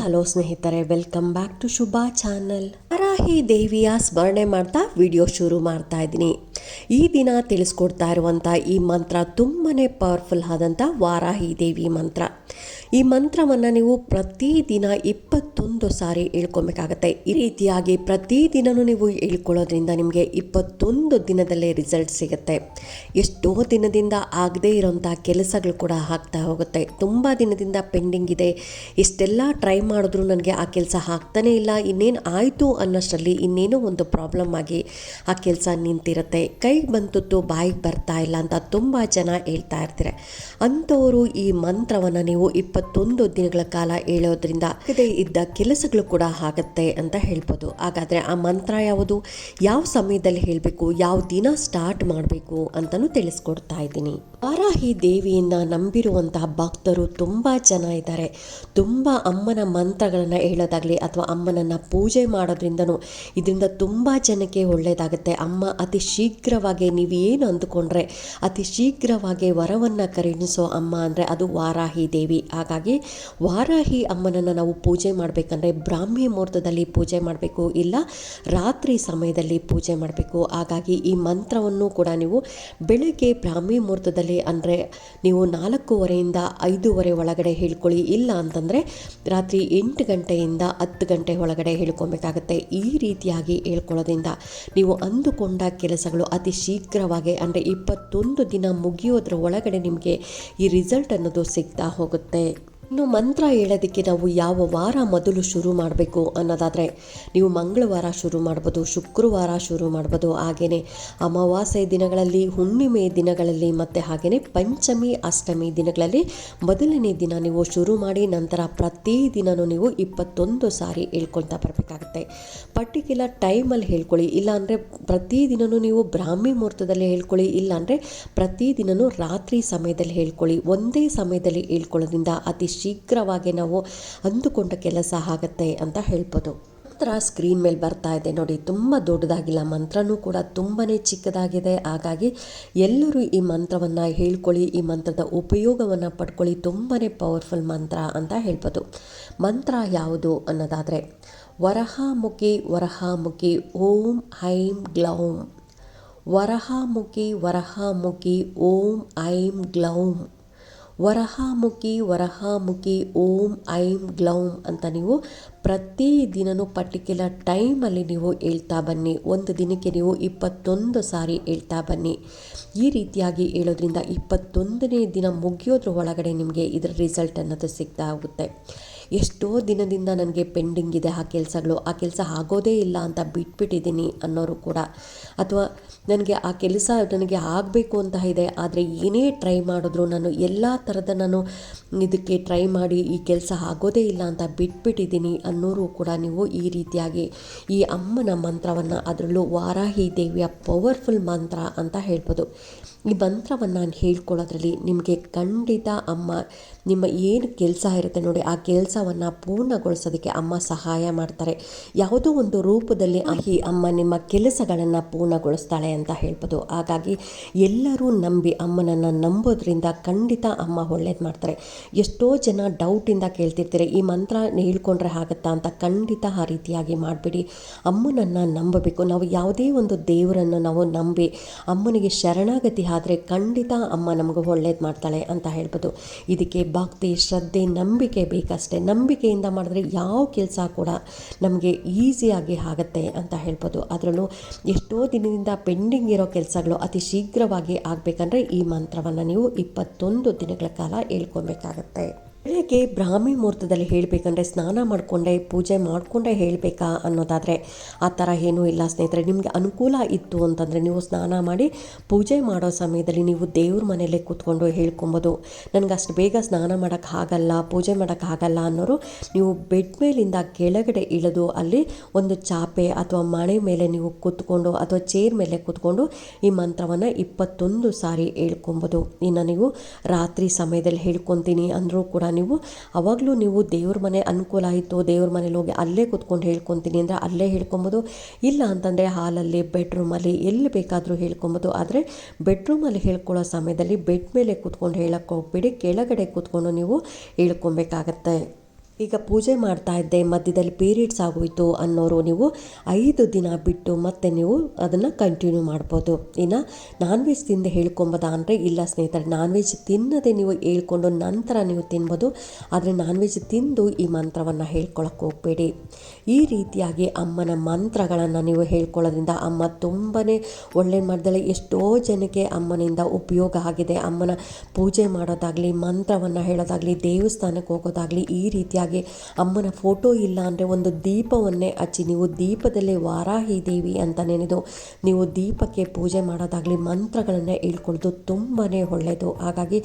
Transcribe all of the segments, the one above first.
Hello ಸ್ನೇಹಿತರೆ welcome back to Shubha channel Varahi ದೇವಿಯ ಸ್ಮರಣೆ ಮಾಡ್ತಾ ವಿಡಿಯೋ ಶುರು ಮಾಡ್ತಾ ಇದ್ದೀನಿ. ಈ ದಿನ ತಿಳಿಸ್ಕೊಡ್ತಾ ಇರುವಂಥ ಈ ಮಂತ್ರ ತುಂಬಾನೇ ಪವರ್ಫುಲ್ ಆದಂಥ ವಾರಾಹಿ ದೇವಿ ಮಂತ್ರ. ಈ ಮಂತ್ರವನ್ನು ನೀವು ಪ್ರತಿದಿನ ಇಪ್ಪತ್ತೊಂದು ಸಾರಿ ಹೇಳ್ಕೊಬೇಕಾಗತ್ತೆ. ಈ ರೀತಿಯಾಗಿ ಪ್ರತಿದಿನವೂ ನೀವು ಹೇಳ್ಕೊಳ್ಳೋದ್ರಿಂದ ನಿಮಗೆ ಇಪ್ಪತ್ತೊಂದು ದಿನದಲ್ಲೇ ರಿಸಲ್ಟ್ ಸಿಗುತ್ತೆ. ಎಷ್ಟೋ ದಿನದಿಂದ ಆಗದೇ ಇರೋಂಥ ಕೆಲಸಗಳು ಕೂಡ ಆಗ್ತಾ ಹೋಗುತ್ತೆ. ತುಂಬ ದಿನದಿಂದ ಪೆಂಡಿಂಗ್ ಇದೆ. ಇಷ್ಟೆಲ್ಲ ಟ್ರೈ ಮಾಡಿದ್ರು ನನಗೆ ಆ ಕೆಲಸ ಆಗ್ತಾನೇ ಇಲ್ಲ. ಇನ್ನೇನು ಆಯಿತು ಅನ್ನೋಷ್ಟರಲ್ಲಿ ಇನ್ನೇನೋ ಒಂದು ಪ್ರಾಬ್ಲಮ್ ಆಗಿ ಆ ಕೆಲಸ ನಿಂತಿರುತ್ತೆ. ಕೈಗೆ ಬಂತದ್ದು ಬಾಯಿಗೆ ಬರ್ತಾ ಇಲ್ಲ ಅಂತ ತುಂಬ ಜನ ಹೇಳ್ತಾ ಇರ್ತಾರೆ. ಅಂಥವರು ಈ ಮಂತ್ರವನ್ನು ನೀವು ಇಪ್ಪತ್ತೊಂದು ದಿನಗಳ ಕಾಲ ಹೇಳೋದ್ರಿಂದ ಆಗದೇ ಇದ್ದ ಕೆಲಸಗಳು ಕೂಡ ಆಗುತ್ತೆ ಅಂತ ಹೇಳ್ಬೋದು. ಹಾಗಾದರೆ ಆ ಮಂತ್ರ ಯಾವುದು? ಯಾವ ಸಮಯದಲ್ಲಿ ಹೇಳಬೇಕು? ಯಾವ ದಿನ ಸ್ಟಾರ್ಟ್ ಮಾಡಬೇಕು ಅಂತಲೂ ತಿಳಿಸ್ಕೊಡ್ತಾ ಇದ್ದೀನಿ. ವಾರಾಹಿ ದೇವಿಯನ್ನ ನಂಬಿರುವಂತಹ ಭಕ್ತರು ತುಂಬ ಜನ ಇದ್ದಾರೆ. ತುಂಬ ಅಮ್ಮನ ಮಂತ್ರಗಳನ್ನು ಹೇಳೋದಾಗಲಿ ಅಥವಾ ಅಮ್ಮನನ್ನು ಪೂಜೆ ಮಾಡೋದ್ರಿಂದನೂ ಇದರಿಂದ ತುಂಬ ಜನಕ್ಕೆ ಒಳ್ಳೆಯದಾಗುತ್ತೆ ಅಮ್ಮ, ಅತಿ ಶೀಘ್ರವಾಗಿ ನೀವು ಏನು ಅಂದುಕೊಂಡ್ರೆ, ಅತಿ ಶೀಘ್ರವಾಗಿ ವರವನ್ನು ಕರುಣಿಸೋ ಅಮ್ಮ ಅಂದರೆ ಅದು ವಾರಾಹಿ ದೇವಿ. ಹಾಗಾಗಿ ವಾರಾಹಿ ಅಮ್ಮನನ್ನು ನಾವು ಪೂಜೆ ಮಾಡಬೇಕಂದ್ರೆ ಬ್ರಾಹ್ಮಿ ಮುಹೂರ್ತದಲ್ಲಿ ಪೂಜೆ ಮಾಡಬೇಕು, ಇಲ್ಲ ರಾತ್ರಿ ಸಮಯದಲ್ಲಿ ಪೂಜೆ ಮಾಡಬೇಕು. ಹಾಗಾಗಿ ಈ ಮಂತ್ರವನ್ನು ಕೂಡ ನೀವು ಬೆಳಗ್ಗೆ ಬ್ರಾಹ್ಮಿ ಮುಹೂರ್ತದಲ್ಲಿ ಅಂದರೆ ನೀವು ನಾಲ್ಕೂವರೆಯಿಂದ ಐದೂವರೆ ಒಳಗಡೆ ಹೇಳ್ಕೊಳ್ಳಿ. ಇಲ್ಲ ಅಂತಂದರೆ ರಾತ್ರಿ ಎಂಟು ಗಂಟೆಯಿಂದ ಹತ್ತು ಗಂಟೆ ಒಳಗಡೆ ಹೇಳ್ಕೊಬೇಕಾಗತ್ತೆ. ಈ ರೀತಿಯಾಗಿ ಹೇಳ್ಕೊಳ್ಳೋದ್ರಿಂದ ನೀವು ಅಂದುಕೊಂಡ ಕೆಲಸಗಳು ಅತಿ ಶೀಘ್ರವಾಗಿ ಅಂದರೆ ಇಪ್ಪತ್ತೊಂದು ದಿನ ಮುಗಿಯೋದ್ರ ಒಳಗಡೆ ನಿಮಗೆ ಈ ರಿಸಲ್ಟ್ ಅನ್ನೋದು ಸಿಗ್ತಾ ಹೋಗುತ್ತೆ. ಇನ್ನು ಮಂತ್ರ ಹೇಳೋದಕ್ಕೆ ನಾವು ಯಾವ ವಾರ ಮೊದಲು ಶುರು ಮಾಡಬೇಕು ಅನ್ನೋದಾದರೆ, ನೀವು ಮಂಗಳವಾರ ಶುರು ಮಾಡ್ಬೋದು, ಶುಕ್ರವಾರ ಶುರು ಮಾಡ್ಬೋದು. ಹಾಗೆಯೇ ಅಮಾವಾಸ್ಯೆ ದಿನಗಳಲ್ಲಿ, ಹುಣ್ಣಿಮೆ ದಿನಗಳಲ್ಲಿ, ಮತ್ತು ಹಾಗೆಯೇ ಪಂಚಮಿ, ಅಷ್ಟಮಿ ದಿನಗಳಲ್ಲಿ ಮೊದಲನೇ ದಿನ ನೀವು ಶುರು ಮಾಡಿ, ನಂತರ ಪ್ರತಿ ದಿನವೂ ನೀವು ಇಪ್ಪತ್ತೊಂದು ಸಾರಿ ಹೇಳ್ಕೊಳ್ತಾ ಬರಬೇಕಾಗುತ್ತೆ. ಪರ್ಟಿಕ್ಯುಲರ್ ಟೈಮಲ್ಲಿ ಹೇಳ್ಕೊಳ್ಳಿ, ಇಲ್ಲಾಂದರೆ ಪ್ರತಿದಿನವೂ ನೀವು ಬ್ರಾಹ್ಮಿ ಮುಹೂರ್ತದಲ್ಲಿ ಹೇಳ್ಕೊಳ್ಳಿ, ಇಲ್ಲಾಂದರೆ ಪ್ರತಿದಿನವೂ ರಾತ್ರಿ ಸಮಯದಲ್ಲಿ ಹೇಳ್ಕೊಳ್ಳಿ. ಒಂದೇ ಸಮಯದಲ್ಲಿ ಹೇಳ್ಕೊಳ್ಳೋದ್ರಿಂದ ಅತಿ ಶೀಘ್ರವಾಗಿ ನಾವು ಅಂದುಕೊಂಡ ಕೆಲಸ ಆಗತ್ತೆ ಅಂತ ಹೇಳ್ಬೋದು. ಮಂತ್ರ ಸ್ಕ್ರೀನ್ ಮೇಲೆ ಬರ್ತಾ ಇದೆ ನೋಡಿ, ತುಂಬ ದೊಡ್ಡದಾಗಿಲ್ಲ, ಮಂತ್ರನೂ ಕೂಡ ತುಂಬಾ ಚಿಕ್ಕದಾಗಿದೆ. ಹಾಗಾಗಿ ಎಲ್ಲರೂ ಈ ಮಂತ್ರವನ್ನು ಹೇಳ್ಕೊಳ್ಳಿ, ಈ ಮಂತ್ರದ ಉಪಯೋಗವನ್ನು ಪಡ್ಕೊಳ್ಳಿ ತುಂಬಾ ಪವರ್ಫುಲ್ ಮಂತ್ರ ಅಂತ ಹೇಳ್ಬೋದು. ಮಂತ್ರ ಯಾವುದು ಅನ್ನೋದಾದರೆ, ವರಹಾಮುಖಿ ವರಹಾಮುಖಿ, ಓಂ ಐಂ ಗ್ಲೌಂ. ವರಹಾಮುಖಿ ವರಹಾಮುಖಿ, ಓಂ ಐಂ ಗ್ಲೌಂ. ವರಹಾಮುಖಿ ವರಹಾಮುಖಿ, ಓಂ, ಐಂ, ಗ್ಲೌಂ ಅಂತ ನೀವು ಪ್ರತಿ ದಿನವೂ ಪರ್ಟಿಕ್ಯುಲರ್ ಟೈಮಲ್ಲಿ ನೀವು ಹೇಳ್ತಾ ಬನ್ನಿ. ಒಂದು ದಿನಕ್ಕೆ ನೀವು ಇಪ್ಪತ್ತೊಂದು ಸಾರಿ ಹೇಳ್ತಾ ಬನ್ನಿ. ಈ ರೀತಿಯಾಗಿ ಹೇಳೋದ್ರಿಂದ ಇಪ್ಪತ್ತೊಂದನೇ ದಿನ ಮುಗಿಯೋದ್ರ ಒಳಗಡೆ ನಿಮಗೆ ಇದರ ರಿಸಲ್ಟ್ ಅನ್ನೋದು ಸಿಗ್ತಾ ಹೋಗುತ್ತೆ. ಎಷ್ಟೋ ದಿನದಿಂದ ನನಗೆ ಪೆಂಡಿಂಗ್ ಇದೆ ಆ ಕೆಲಸಗಳು, ಆ ಕೆಲಸ ಆಗೋದೇ ಇಲ್ಲ ಅಂತ ಬಿಟ್ಬಿಟ್ಟಿದ್ದೀನಿ ಅನ್ನೋರು ಕೂಡ. ಅಥವಾ ನನಗೆ ಆ ಕೆಲಸ ನನಗೆ ಆಗಬೇಕು ಅಂತ ಇದೆ, ಆದರೆ ಏನೇ ಟ್ರೈ ಮಾಡಿದ್ರು ನಾನು ಎಲ್ಲ ಥರದ ನಾನು ಇದಕ್ಕೆ ಟ್ರೈ ಮಾಡಿ ಈ ಕೆಲಸ ಆಗೋದೇ ಇಲ್ಲ ಅಂತ ಬಿಟ್ಬಿಟ್ಟಿದ್ದೀನಿ ಅನ್ನೋರು ಕೂಡ ನೀವು ಈ ರೀತಿಯಾಗಿ ಈ ಅಮ್ಮನ ಮಂತ್ರವನ್ನು ಅದರಲ್ಲೂ ವಾರಾಹಿ ದೇವಿಯ ಪವರ್ಫುಲ್ ಮಂತ್ರ ಅಂತ ಹೇಳ್ಬೋದು. ಈ ಮಂತ್ರವನ್ನು ಹೇಳ್ಕೊಳ್ಳೋದ್ರಲ್ಲಿ ನಿಮಗೆ ಖಂಡಿತ ಅಮ್ಮ, ನಿಮ್ಮ ಏನು ಕೆಲಸ ಇರುತ್ತೆ ನೋಡಿ, ಆ ಕೆಲಸವನ್ನು ಪೂರ್ಣಗೊಳಿಸೋದಕ್ಕೆ ಅಮ್ಮ ಸಹಾಯ ಮಾಡ್ತಾರೆ. ಯಾವುದೋ ಒಂದು ರೂಪದಲ್ಲಿ ಅಹಿ ಅಮ್ಮ ನಿಮ್ಮ ಕೆಲಸಗಳನ್ನು ಪೂರ್ಣಗೊಳಿಸ್ತಾಳೆ ಅಂತ ಹೇಳ್ಬೋದು. ಹಾಗಾಗಿ ಎಲ್ಲರೂ ನಂಬಿ ಅಮ್ಮನನ್ನು ನಂಬೋದ್ರಿಂದ ಖಂಡಿತ ಅಮ್ಮ ಒಳ್ಳೇದು ಮಾಡ್ತಾರೆ. ಎಷ್ಟೋ ಜನ ಡೌಟಿಂದ ಕೇಳ್ತಿರ್ತಾರೆ, ಈ ಮಂತ್ರ ಹೇಳ್ಕೊಂಡ್ರೆ ಆಗುತ್ತಾ ಅಂತ ಖಂಡಿತ ಆ ರೀತಿಯಾಗಿ ಮಾಡಿಬಿಡಿ. ಅಮ್ಮನನ್ನು ನಂಬಬೇಕು. ನಾವು ಯಾವುದೇ ಒಂದು ದೇವರನ್ನು ನಾವು ನಂಬಿ ಅಮ್ಮನಿಗೆ ಶರಣಾಗತಿ ಆದರೆ ಖಂಡಿತ ಅಮ್ಮ ನಮಗೆ ಒಳ್ಳೇದು ಮಾಡ್ತಾಳೆ ಅಂತ ಹೇಳ್ಬೋದು. ಇದಕ್ಕೆ ಭಕ್ತಿ, ಶ್ರದ್ಧೆ, ನಂಬಿಕೆ ಬೇಕಷ್ಟೇ. ನಂಬಿಕೆಯಿಂದ ಮಾಡಿದ್ರೆ ಯಾವ ಕೆಲಸ ಕೂಡ ನಮಗೆ ಈಸಿಯಾಗಿ ಆಗುತ್ತೆ ಅಂತ ಹೇಳ್ಬೋದು. ಅದರಲ್ಲೂ ಎಷ್ಟೋ ದಿನದಿಂದ ಪೆಂಡಿಂಗ್ ಇರೋ ಕೆಲಸಗಳು ಅತಿ ಶೀಘ್ರವಾಗಿ ಆಗಬೇಕಂದ್ರೆ ಈ ಮಂತ್ರವನ್ನು ನೀವು ಇಪ್ಪತ್ತೊಂದು ದಿನಗಳ ಕಾಲ ಹೇಳ್ಕೊಬೇಕಾಗತ್ತೆ. ಬೆಳಗ್ಗೆ ಬ್ರಾಹ್ಮಿ ಮುಹೂರ್ತದಲ್ಲಿ ಹೇಳಬೇಕಂದ್ರೆ ಸ್ನಾನ ಮಾಡಿಕೊಂಡೆ, ಪೂಜೆ ಮಾಡಿಕೊಂಡೆ ಹೇಳಬೇಕಾ ಅನ್ನೋದಾದರೆ ಆ ಥರ ಏನೂ ಇಲ್ಲ ಸ್ನೇಹಿತರೆ. ನಿಮಗೆ ಅನುಕೂಲ ಇತ್ತು ಅಂತಂದರೆ ನೀವು ಸ್ನಾನ ಮಾಡಿ, ಪೂಜೆ ಮಾಡೋ ಸಮಯದಲ್ಲಿ ನೀವು ದೇವ್ರ ಮನೆಯಲ್ಲೇ ಕೂತ್ಕೊಂಡು ಹೇಳ್ಕೊಬೋದು. ನನಗೆ ಅಷ್ಟು ಬೇಗ ಸ್ನಾನ ಮಾಡೋಕ್ಕೆ ಆಗಲ್ಲ, ಪೂಜೆ ಮಾಡೋಕ್ಕೆ ಆಗಲ್ಲ ಅನ್ನೋರು ನೀವು ಬೆಡ್ ಮೇಲಿಂದ ಕೆಳಗಡೆ ಇಳಿದು ಅಲ್ಲಿ ಒಂದು ಚಾಪೆ ಅಥವಾ ಮಣೆ ಮೇಲೆ ನೀವು ಕೂತ್ಕೊಂಡು ಅಥವಾ ಚೇರ್ ಮೇಲೆ ಕೂತ್ಕೊಂಡು ಈ ಮಂತ್ರವನ್ನು ಇಪ್ಪತ್ತೊಂದು ಸಾರಿ ಹೇಳ್ಕೊಬೋದು. ಇನ್ನು ನೀವು ರಾತ್ರಿ ಸಮಯದಲ್ಲಿ ಹೇಳ್ಕೊತೀನಿ ಅಂದರೂ ಕೂಡ ನೀವು? ಅವಾಗಲೂ ನೀವು ದೇವ್ರ ಮನೆ ಅನುಕೂಲ ಆಯಿತು, ದೇವ್ರ ಮನೇಲಿ ಹೋಗಿ ಅಲ್ಲೇ ಕೂತ್ಕೊಂಡು ಹೇಳ್ಕೊತೀನಿ ಅಂದರೆ ಅಲ್ಲೇ ಹೇಳ್ಕೊಬೋದು. ಇಲ್ಲ ಅಂತಂದರೆ ಹಾಲಲ್ಲಿ, ಬೆಡ್ರೂಮಲ್ಲಿ ಎಲ್ಲಿ ಬೇಕಾದರೂ ಹೇಳ್ಕೊಬೋದು. ಆದರೆ ಬೆಡ್ರೂಮಲ್ಲಿ ಹೇಳ್ಕೊಳ್ಳೋ ಸಮಯದಲ್ಲಿ ಬೆಡ್ ಮೇಲೆ ಕೂತ್ಕೊಂಡು ಹೇಳಕ್ಕೆ ಹೋಗ್ಬೇಡಿ, ಕೆಳಗಡೆ ಕೂತ್ಕೊಂಡು ನೀವು ಹೇಳ್ಕೊಬೇಕಾಗತ್ತೆ. ಈಗ ಪೂಜೆ ಮಾಡ್ತಾ ಇದ್ದೆ, ಮಧ್ಯದಲ್ಲಿ ಪೀರಿಯಡ್ಸ್ ಆಗೋಯ್ತು ಅನ್ನೋರು ನೀವು ಐದು ದಿನ ಬಿಟ್ಟು ಮತ್ತೆ ನೀವು ಅದನ್ನು ಕಂಟಿನ್ಯೂ ಮಾಡ್ಬೋದು. ಇನ್ನು ನಾನ್ ವೆಜ್ ತಿಂದು ಹೇಳ್ಕೊಂಬೋದ ಅಂದರೆ ಇಲ್ಲ ಸ್ನೇಹಿತರೆ ನಾನ್ ವೆಜ್ ತಿನ್ನದೆ ನೀವು ಹೇಳ್ಕೊಂಡು ನಂತರ ನೀವು ತಿನ್ಬೋದು. ಆದರೆ ನಾನ್ ವೆಜ್ ತಿಂದು ಈ ಮಂತ್ರವನ್ನು ಹೇಳ್ಕೊಳಕ್ಕೆ ಹೋಗಬೇಡಿ. ಈ ರೀತಿಯಾಗಿ ಅಮ್ಮನ ಮಂತ್ರಗಳನ್ನು ನೀವು ಹೇಳ್ಕೊಳ್ಳೋದ್ರಿಂದ ಅಮ್ಮ ತುಂಬಾ ಒಳ್ಳೆ ಮಾಡಿದಳೆ ಎಷ್ಟೋ ಜನಕ್ಕೆ ಅಮ್ಮನಿಂದ ಉಪಯೋಗ ಆಗಿದೆ. ಅಮ್ಮನ ಪೂಜೆ ಮಾಡೋದಾಗಲಿ, ಮಂತ್ರವನ್ನು ಹೇಳೋದಾಗಲಿ, ದೇವಸ್ಥಾನಕ್ಕೆ ಹೋಗೋದಾಗಲಿ ಈ ರೀತಿಯಾಗಿ ಅಮ್ಮನ ಫೋಟೋ ಇಲ್ಲ ಅಂದರೆ ಒಂದು ದೀಪವನ್ನೇ ಹಚ್ಚಿ, ನೀವು ದೀಪದಲ್ಲೇ ವಾರಾಹಿ ದೇವಿ ಅಂತ ನೆನೆದು ನೀವು ದೀಪಕ್ಕೆ ಪೂಜೆ ಮಾಡೋದಾಗಲಿ ಮಂತ್ರಗಳನ್ನು ಹೇಳ್ಕೊಳ್ಳೋದು ತುಂಬಾ ಒಳ್ಳೆಯದು. ಹಾಗಾಗಿ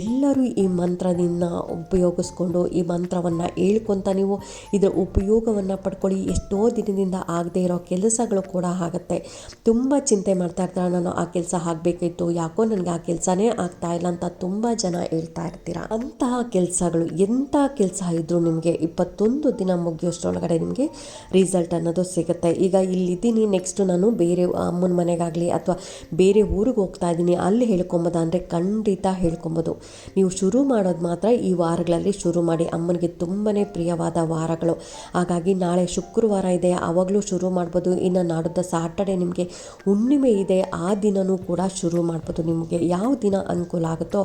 ಎಲ್ಲರೂ ಈ ಮಂತ್ರದಿಂದ ಉಪಯೋಗಿಸ್ಕೊಂಡು ಈ ಮಂತ್ರವನ್ನು ಹೇಳ್ಕೊತ ನೀವು ಇದರ ಉಪಯೋಗವನ್ನು ಪಡ್ಕೊಳ್ಳಿ. ಎಷ್ಟೋ ದಿನದಿಂದ ಆಗದೇ ಇರೋ ಕೆಲಸಗಳು ಕೂಡ ಆಗುತ್ತೆ. ತುಂಬ ಚಿಂತೆ ಮಾಡ್ತಾ ಇರ್ತಾರೆ, ನಾನು ಆ ಕೆಲಸ ಆಗಬೇಕಿತ್ತು, ಯಾಕೋ ನನಗೆ ಆ ಕೆಲಸನೇ ಆಗ್ತಾ ಇಲ್ಲ ಅಂತ ತುಂಬ ಜನ ಹೇಳ್ತಾ ಇರ್ತೀರ? ಅಂತಹ ಕೆಲಸಗಳು ಎಂಥ ಕೆಲಸ ಇದ್ದರೂ ನಿಮಗೆ ಇಪ್ಪತ್ತೊಂದು ದಿನ ಮುಗಿಯೋಷ್ಟರೊಳಗಡೆ ನಿಮಗೆ ರಿಸಲ್ಟ್ ಅನ್ನೋದು ಸಿಗುತ್ತೆ. ಈಗ ಇಲ್ಲಿದ್ದೀನಿ ನೆಕ್ಸ್ಟು ನಾನು ಬೇರೆ ಅಮ್ಮನ ಮನೆಗಾಗಲಿ ಅಥವಾ ಬೇರೆ ಊರಿಗೆ ಹೋಗ್ತಾ ಇದ್ದೀನಿ, ಅಲ್ಲಿ ಹೇಳ್ಕೊಂಬೋದ. ಅಂದರೆ ಖಂಡಿತ ಹೇಳ್ಕೊಬೋದು. ನೀವು ಶುರು ಮಾಡೋದು ಮಾತ್ರ ಈ ವಾರಗಳಲ್ಲಿ ಶುರು ಮಾಡಿ. ಅಮ್ಮನಿಗೆ ತುಂಬಾ ಪ್ರಿಯವಾದ ವಾರಗಳು. ಹಾಗಾಗಿ ನಾಳೆ ಶುಕ್ರವಾರ ಇದೆ ಆವಾಗಲೂ ಶುರು ಮಾಡ್ಬೋದು. ಇನ್ನು ನಾಡಿದ್ದ ಸಾಟರ್ಡೆ ನಿಮಗೆ ಹುಣ್ಣಿಮೆ ಇದೆ, ಆ ದಿನವೂ ಕೂಡ ಶುರು ಮಾಡ್ಬೋದು ನಿಮಗೆ. ಯಾವ ದಿನ ಅನುಕೂಲ ಆಗುತ್ತೋ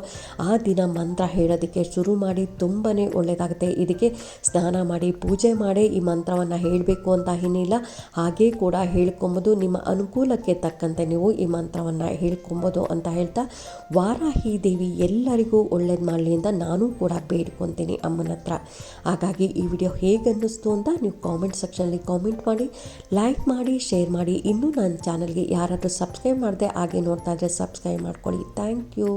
ಆ ದಿನ ಮಂತ್ರ ಹೇಳೋದಕ್ಕೆ ಶುರು ಮಾಡಿ ತುಂಬಾ ಒಳ್ಳೆಯದಾಗುತ್ತೆ ಇದಕ್ಕೆ ಸ್ನಾನ ಮಾಡಿ, ಪೂಜೆ ಮಾಡಿ ಈ ಮಂತ್ರವನ್ನು ಹೇಳಬೇಕು ಅಂತ ಏನಿಲ್ಲ, ಹಾಗೇ ಕೂಡ ಹೇಳ್ಕೊಂಬೋದು. ನಿಮ್ಮ ಅನುಕೂಲಕ್ಕೆ ತಕ್ಕಂತೆ ನೀವು ಈ ಮಂತ್ರವನ್ನು ಹೇಳ್ಕೊಬೋದು ಅಂತ ಹೇಳ್ತಾ, ವಾರಾಹಿ ದೇವಿ ಎಲ್ಲರಿಗೂ ಒಳ್ಳೇದು ಮಾಡಲಿ ಅಂತ ನಾನು ಕೂಡ ಬೇಡ್ಕೊತೀನಿ ಅಮ್ಮನ ಹತ್ರ. ಹಾಗಾಗಿ ಈ ವಿಡಿಯೋ ಹೇಗೆ ಅನ್ನಿಸ್ತು ಅಂತ ನೀವು ಕಾಮೆಂಟ್ ಸೆಕ್ಷನಲ್ಲಿ ಕಾಮೆಂಟ್ ಮಾಡಿ, ಲೈಕ್ ಮಾಡಿ, ಶೇರ್ ಮಾಡಿ. ಇನ್ನೂ ನನ್ನ ಚಾನಲ್ಗೆ ಯಾರಾದರೂ ಸಬ್ಸ್ಕ್ರೈಬ್ ಮಾಡಿದೆ ಹಾಗೆ ನೋಡ್ತಾ ಇದ್ದರೆ ಸಬ್ಸ್ಕ್ರೈಬ್ ಮಾಡ್ಕೊಳ್ಳಿ. Thank you.